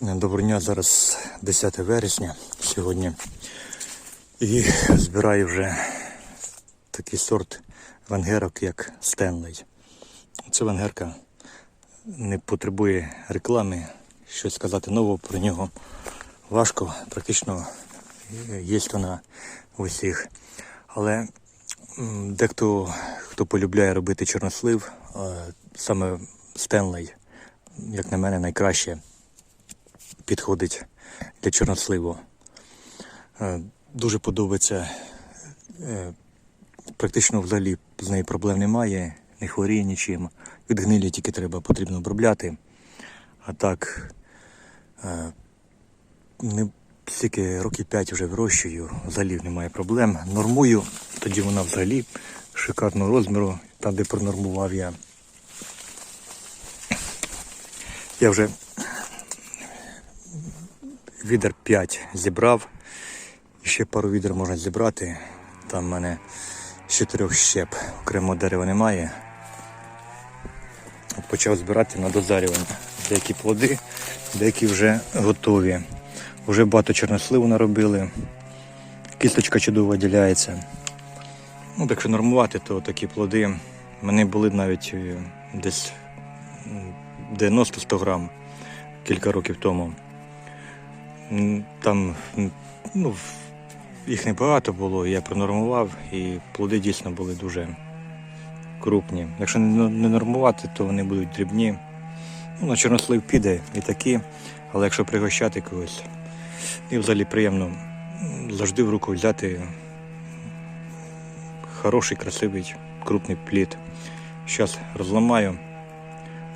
Доброго дня, зараз 10 вересня сьогодні. І збираю вже такий сорт венгерок, як Стенлей. Це венгерка не потребує реклами. Щось сказати нового про нього важко, практично є вона у всіх. Але дехто, хто полюбляє робити чорнослив, саме Стенлей, як на мене, найкраще підходить для чорносливу. Е, Дуже подобається. е, Практично взагалі з нею проблем немає, не хворіє нічим. Від гнилі тільки треба потрібно обробляти. А так, е, не стільки років 5 вже вирощую, взагалі немає проблем. Нормую, тоді вона взагалі шикарного розміру, там де пронормував я. Я вже відер 5 зібрав. І ще пару відер можна зібрати. Там в мене з чотирьох щеп окремого дерева немає. От Почав збирати на дозарювання. Деякі плоди, деякі вже готові. Вже багато чорносливу наробили. Кісточка чудово виділяється. Ну, якщо нормувати, то такі плоди мене були навіть е, десь 90-100 грам кілька років тому. Там ну, їх небагато було, я пронормував, і плоди дійсно були дуже крупні. Якщо не нормувати, то вони будуть дрібні. Ну, на чорнослив піде і такі, але якщо пригощати когось, і взагалі приємно завжди в руку взяти хороший, красивий, крупний плід. Зараз розламаю,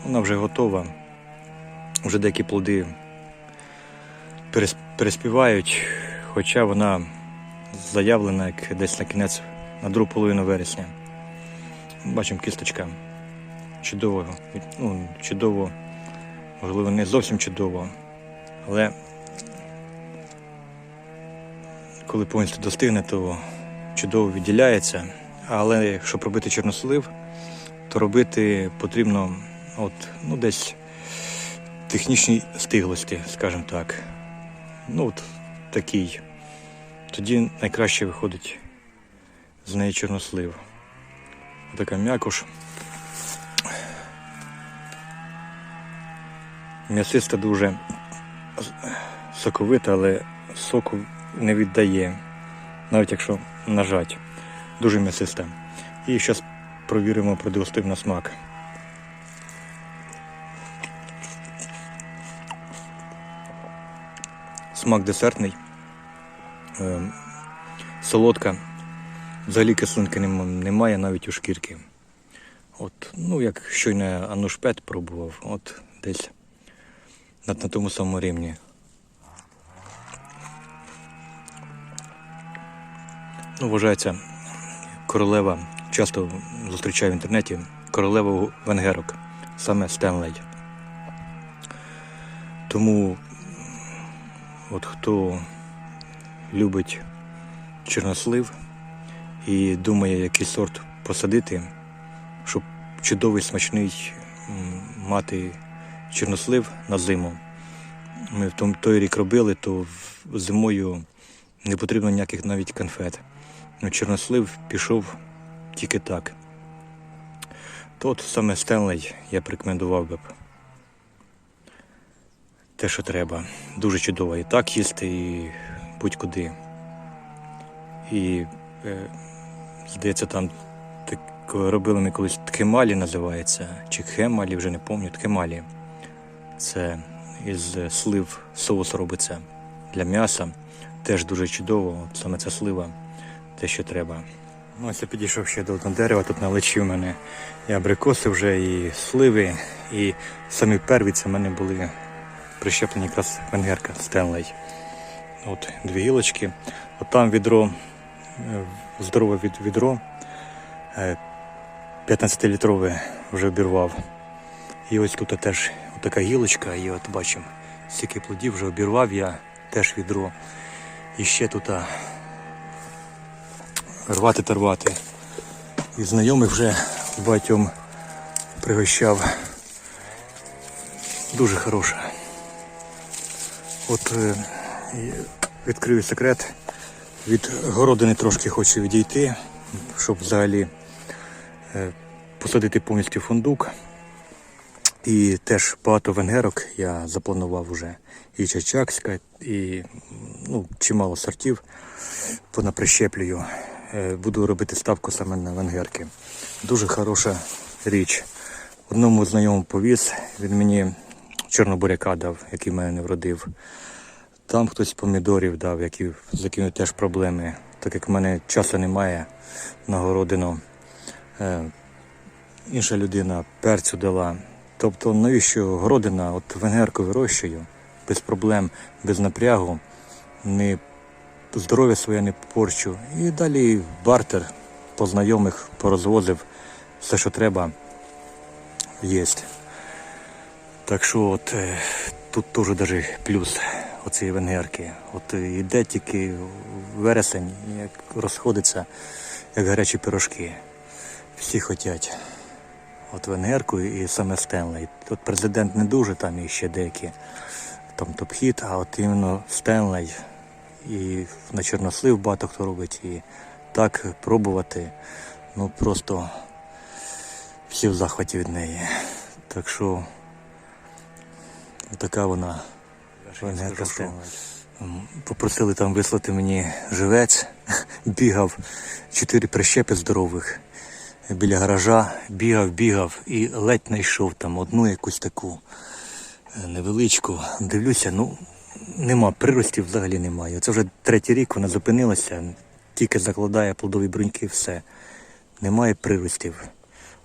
вона вже готова. Вже деякі плоди переспівають, хоча вона заявлена як десь на кінець, на другу половину вересня. Бачимо кісточка. Чудово, ну, чудово, можливо, не зовсім чудово, але коли повністю достигне, то чудово відділяється. Але щоб робити чорнослив, то робити потрібно от, ну, десь технічній стиглості, скажімо так. Ну, от такий. Тоді найкраще виходить з неї чорнослив. Така м'якуш. М'ясиста дуже соковита, але соку не віддає, навіть якщо нажать. Дуже м'ясиста. І зараз провіримо, продегустуємо на смак. Смак десертний, е, солодка. Взагалі кислинки немає навіть у шкірки. От, ну, як щойно анушпет пробував, от десь на, на тому самому рівні. Ну, вважається королева, часто зустрічаю в інтернеті, королева венгерок, саме Стенлей. Тому от хто любить чорнослив і думає, який сорт посадити, щоб чудовий смачний мати чорнослив на зиму. Ми в той рік робили, то зимою не потрібно ніяких навіть конфет. Ну, чорнослив пішов тільки так. То от саме Стенлей я б рекомендував би. Те, що треба. Дуже чудово і так їсти, і будь-куди. І, е, здається, там так, робили ми колись ткемалі називається, чи хемалі, вже не пам'ятаю, ткемалі. Це із слив соус робиться для м'яса. Теж дуже чудово, саме ця слива, те, що треба. Ну, ось я підійшов ще до одного дерева, тут налечив мене і абрикоси вже, і сливи, і самі перві це в мене були прищеплені якраз венгерка Стенлей. От дві гілочки. От там відро, е, здорове від, відро, е, 15-літрове вже обірвав. І ось тут теж така гілочка, і от бачимо, стільки плодів вже обірвав я теж відро. І ще тут рвати та рвати. І знайомих вже багатьом пригощав. Дуже хороша. От е, відкрию секрет. Від городини трошки хочу відійти, щоб взагалі е, посадити повністю фундук. І теж багато венгерок я запланував уже. І чачакська, і ну, чимало сортів понаприщеплюю. Е, Буду робити ставку саме на венгерки. Дуже хороша річ. Одному знайомому повіз, він мені чорнобуряка дав, який мене не вродив. Там хтось помідорів дав, які, з якими теж проблеми. Так як в мене часу немає на городину. Е, інша людина перцю дала. Тобто, навіщо городина, от венгерку вирощую, без проблем, без напрягу, не здоров'я своє не порчу. І далі бартер по знайомих порозвозив все, що треба, є. Так що от е, тут теж даже плюс оцієї венгерки. От е, йде тільки вересень, як розходиться, як гарячі пирожки. Всі хотять. От венгерку і саме Стенлей. От президент не дуже, там і ще деякі там топ-хіт, а от іменно Стенлей. І на чорнослив багато хто робить. І так пробувати. Ну просто всі в захваті від неї. Так що така вона. Венгерка Попросили там вислати мені живець, бігав, чотири прищепи здорових біля гаража, бігав, бігав і ледь знайшов там одну якусь таку е, невеличку. Дивлюся, ну нема, приростів взагалі немає. Це вже третій рік вона зупинилася, тільки закладає плодові бруньки, все. Немає приростів.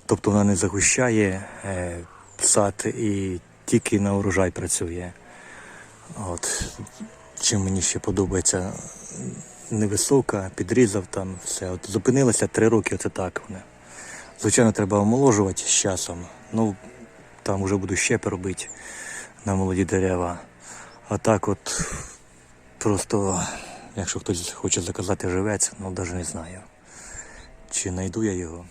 Тобто вона не загущає е, сад і тільки на урожай працює. От. Чим мені ще подобається, невисока, підрізав там все. От зупинилася три роки, оце так вона. Звичайно, треба омоложувати з часом. Ну, там вже буду щепи робити на молоді дерева. А так от просто, якщо хтось хоче заказати живець, ну навіть не знаю. Чи знайду я його.